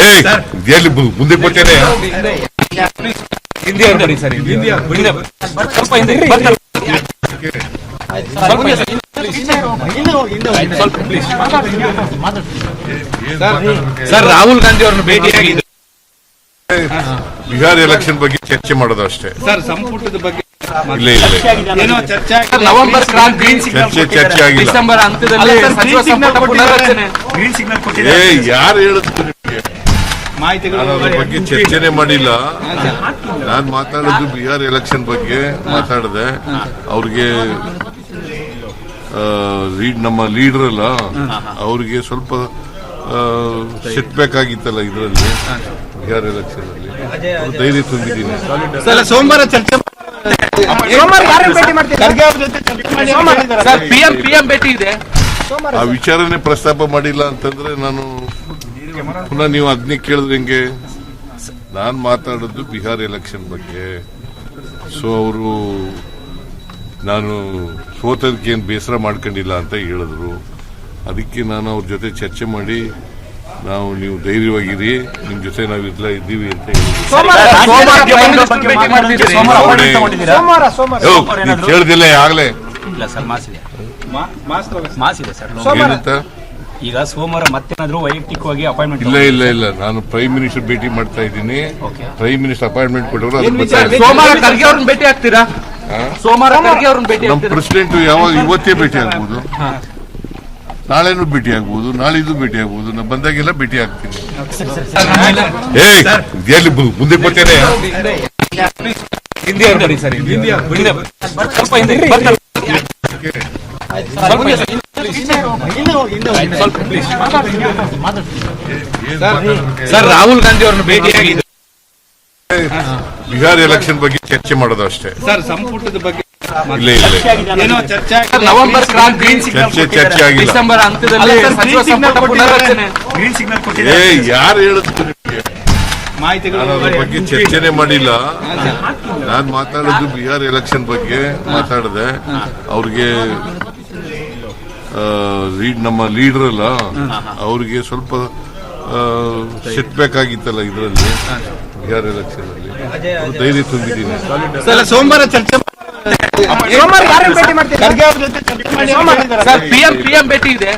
ಏಯ್ ಎಲ್ಲಿ ಮುಂದೆ ಬರ್ತೇನೆ ಹಿಂದಿ ಅವ್ರು ಸರ್ ಹಿಂದಿ ಸ್ವಲ್ಪ ಹಿಂದಿ ಸರ್ ರಾಹುಲ್ ಗಾಂಧಿ ಅವ್ರನ್ನ ಭೇಟಿಯಾಗಿದ್ದು ಬಿಹಾರ್ ಎಲೆಕ್ಷನ್ ಬಗ್ಗೆ ಚರ್ಚೆ ಮಾಡೋದು ಅಷ್ಟೇ. ಸರ್ ಸಂಪುಟದ ಬಗ್ಗೆ ಇಲ್ಲ ಇಲ್ಲ ಏನೋ ಚರ್ಚೆ ನವೆಂಬರ್ ಕ್ರಾಂತಿ ಚರ್ಚೆ ಚರ್ಚೆ ಆಗಿಲ್ಲ. ಡಿಸೆಂಬರ್ ಹಂತದಲ್ಲಿ ಗ್ರೀನ್ ಸಿಗ್ನಲ್ ಕೊಟ್ಟಿದ್ದಾರೆ. ಯಾರು ಹೇಳಿದ್ರು ನಾನು ಅದ್ರ ಬಗ್ಗೆ ಚರ್ಚೆನೆ ಮಾಡಿಲ್ಲ. ನಾನು ಮಾತಾಡೋದು ಬಿಹಾರ್ ಎಲೆಕ್ಷನ್ ಬಗ್ಗೆ ಮಾತಾಡಿದೆ. ಅವ್ರಿಗೆ ಲೀಡ್ ನಮ್ಮ ಲೀಡರ್ ಅಲ್ಲ ಅವ್ರಿಗೆ ಸ್ವಲ್ಪ ಸೆಟ್ ಬೇಕಾಗಿತ್ತಲ್ಲ ಇದರಲ್ಲಿ ಬಿಹಾರ್ ಎಲೆಕ್ಷನ್ ಅಲ್ಲಿ. ಧೈರ್ಯ ತುಂಬಿದ್ದೀನಿ. ಸರ್ ಸೋಮವಾರ ಚರ್ಚೆ ಆ ವಿಚಾರನೆ ಪ್ರಸ್ತಾಪ ಮಾಡಿಲ್ಲ ಅಂತಂದ್ರೆ ನಾನು ಪುನಃ ನೀವು ಅದನ್ನೇ ಕೇಳಿದ್ರೆ ಹೆಂಗೆ? ನಾನು ಮಾತಾಡೋದು ಬಿಹಾರ್ ಎಲೆಕ್ಷನ್ ಬಗ್ಗೆ. ಸೊ ಅವರು ನಾನು ಸೋತದಕ್ಕೆ ಏನು ಬೇಸರ ಮಾಡ್ಕೊಂಡಿಲ್ಲ ಅಂತ ಹೇಳಿದ್ರು. ಅದಕ್ಕೆ ನಾನು ಅವ್ರ ಜೊತೆ ಚರ್ಚೆ ಮಾಡಿ ನಾವು ನೀವು ಧೈರ್ಯವಾಗಿರಿ ನಿಮ್ ಜೊತೆ ನಾವು ಇರ್ಲ ಇದ್ದೀವಿ ಅಂತ ಹೇಳಿದಿಲ್ಲ ಆಗ್ಲೇ. ಈಗ ಸೋಮವಾರ ಮತ್ತೇನಾದ್ರೂ ವೈಯಕ್ತಿಕವಾಗಿ ಅಪಾಯಿಂಟ್ಮೆಂಟ್ ಇಲ್ಲ ಇಲ್ಲ ಇಲ್ಲ. ನಾನು ಪ್ರೈಮ್ ಮಿನಿಸ್ಟರ್ ಭೇಟಿ ಮಾಡ್ತಾ ಇದ್ದೀನಿ. ಪ್ರೈಮ್ ಮಿನಿಸ್ಟರ್ ಅಪಾಯಿಂಟ್ಮೆಂಟ್ ಕೊಟ್ಟವರು ಅದಕ್ಕೆ. ಸೋಮವಾರ ಖರ್ಗೆ ಅವ್ರನ್ನ ಭೇಟಿ ಆಗ್ತೀರಾ? ಸೋಮವಾರ ಖರ್ಗೆ ಅವ್ರನ್ನ ಭೇಟಿ ನಮ್ಮ ಆಗ್ತೀರಾ? ಪ್ರೆಸಿಡೆಂಟ್ ಯಾವಾಗ ಇವತ್ತೇ ಭೇಟಿ ಆಗ್ಬೋದು? ನಾಳೆನೂ ಭೇಟಿ ಆಗ್ಬೋದು ನಾಳಿದ್ದು ಭೇಟಿ ಆಗ್ಬೋದು. ನಾನು ಬಂದಾಗೆಲ್ಲ ಭೇಟಿ ಆಗ್ತೀನಿ. ಏಯ್ ಎಲ್ಲಿ ಮುಂದೆ ಬರ್ತೇನೆ ಹಿಂದಿ ಅವ್ರು ಸರ್ ಹಿಂದಿ ಹಿಂದಿ ಸ್ವಲ್ಪ ಹಿಂದಿ ಬರ್ತಾರೆ. ಸ್ವಲ್ಪ ಪ್ಲೀಸ್ ಸರ್ ರಾಹುಲ್ ಗಾಂಧಿ ಅವ್ರನ್ನ ಭೇಟಿಯಾಗಿದ್ದು ಬಿಹಾರ್ ಎಲೆಕ್ಷನ್ ಬಗ್ಗೆ ಚರ್ಚೆ ಮಾಡೋದು ಅಷ್ಟೇ. ಸರ್ ಸಂಪುಟದ ಬಗ್ಗೆ ಇಲ್ಲ ಇಲ್ಲ ಏನೋ ಚರ್ಚೆ ನವೆಂಬರ್ ಕ್ರಾಂತಿ ಚರ್ಚೆ ಚರ್ಚೆ ಆಗಿಲ್ಲ ಡಿಸೆಂಬರ್ ಹಂತದಲ್ಲಿ ಸಚಿವ ಸಂಪುಟ ಪುನರ್ರಚನೆ. ಗ್ರೀನ್ ಸಿಗ್ನಲ್ ಏ ಕೊಟ್ಟಿದ್ದಾರೆ ಯಾರು ಹೇಳಿದ್ರು? ಮಾಹಿತಿಗಳು ಬಗ್ಗೆ ಚರ್ಚೆನೆ ಮಾಡಿಲ್ಲ. ನಾನು ಮಾತಾಡೋದು ಬಿಹಾರ್ ಎಲೆಕ್ಷನ್ ಬಗ್ಗೆ ಮಾತಾಡಿದೆ. ಅವ್ರಿಗೆ ಲೀಡ್ ನಮ್ಮ ಲೀಡರ್ ಅಲ್ಲ ಅವ್ರಿಗೆ ಸ್ವಲ್ಪ ಸೆಟ್ ಬೇಕಾಗಿತ್ತಲ್ಲ ಇದರಲ್ಲಿ ಬಿಹಾರ್ ಎಲೆಕ್ಷನ್ ಅಲ್ಲಿ. ಧೈರ್ಯ ತುಂಬಿದ್ದೀನಿ ಸರ್ ಸೋಮವಾರ ಚರ್ಚೆ ಸರ್ ಪಿಎಂ ಪಿಎಂ ಭೇಟಿ ಇದೆ.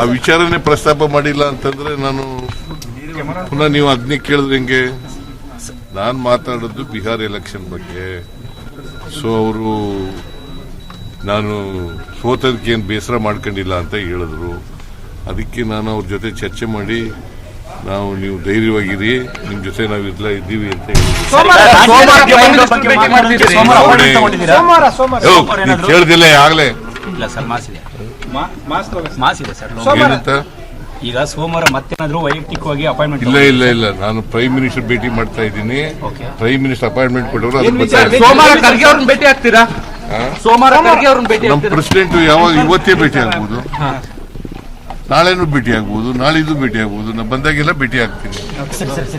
ಆ ವಿಚಾರನೆ ಪ್ರಸ್ತಾಪ ಮಾಡಿಲ್ಲ ಅಂತಂದ್ರೆ ನಾನು ಪುನಃ ನೀವು ಅಗ್ನಿ ಕೇಳಿದ್ರೆ ಹೆಂಗೆ? ನಾನು ಮಾತಾಡೋದು ಬಿಹಾರ್ ಎಲೆಕ್ಷನ್ ಬಗ್ಗೆ. ಸೊ ಅವರು ನಾನು ಸೋತದಕ್ಕೆ ಏನು ಬೇಸರ ಮಾಡ್ಕೊಂಡಿಲ್ಲ ಅಂತ ಹೇಳಿದ್ರು. ಅದಕ್ಕೆ ನಾನು ಅವ್ರ ಜೊತೆ ಚರ್ಚೆ ಮಾಡಿ ನಾವು ನೀವು ಧೈರ್ಯವಾಗಿರಿ ನಿಮ್ ಜೊತೆ ನಾವು ಇರ್ಲ ಇದ್ದೀವಿ ಅಂತ ಹೇಳಿದ್ರು. ಕೇಳ್ದಿಲ್ಲ ಆಗ್ಲೇ. ಇಲ್ಲ ಸರ್ ಮಾಸ್ ಇದೆ ಮಾಸ್ ಇದೆ ಸರ್ ಏನಂತ? ಈಗ ಸೋಮವಾರ ಮತ್ತೇನಾದ್ರೂ ವೈಯಕ್ತಿಕವಾಗಿ ಅಪಾಯಿಂಟ್ಮೆಂಟ್ ಇಲ್ಲ ಇಲ್ಲ ಇಲ್ಲ. ನಾನು ಪ್ರೈಮ್ ಮಿನಿಸ್ಟರ್ ಭೇಟಿ ಮಾಡ್ತಾ ಇದ್ದೀನಿ. ಪ್ರೈಮ್ ಮಿನಿಸ್ಟರ್ ಅಪಾಯಿಂಟ್ಮೆಂಟ್ ಇದ್ದೀನಿ. ಸೋಮವಾರ ಖರ್ಗೆ ಅವ್ರನ್ನ ಭೇಟಿ ಆಗ್ತೀರಾ? ಸೋಮವಾರ ಖರ್ಗೆ ಅವ್ರನ್ನ ಭೇಟಿ ನಮ್ಮ ಆಗ್ತೀರಾ? ಪ್ರೆಸಿಡೆಂಟ್ ಯಾವಾಗ ಇವತ್ತೇ ಭೇಟಿ ಆಗ್ಬೋದು? ನಾಳೆನೂ ಭೇಟಿ ಆಗ್ಬೋದು ನಾಳಿದ್ದು ಭೇಟಿ ಆಗ್ಬೋದು ನಾನು ಬಂದಾಗೆಲ್ಲ ಭೇಟಿ ಆಗ್ತೀನಿ.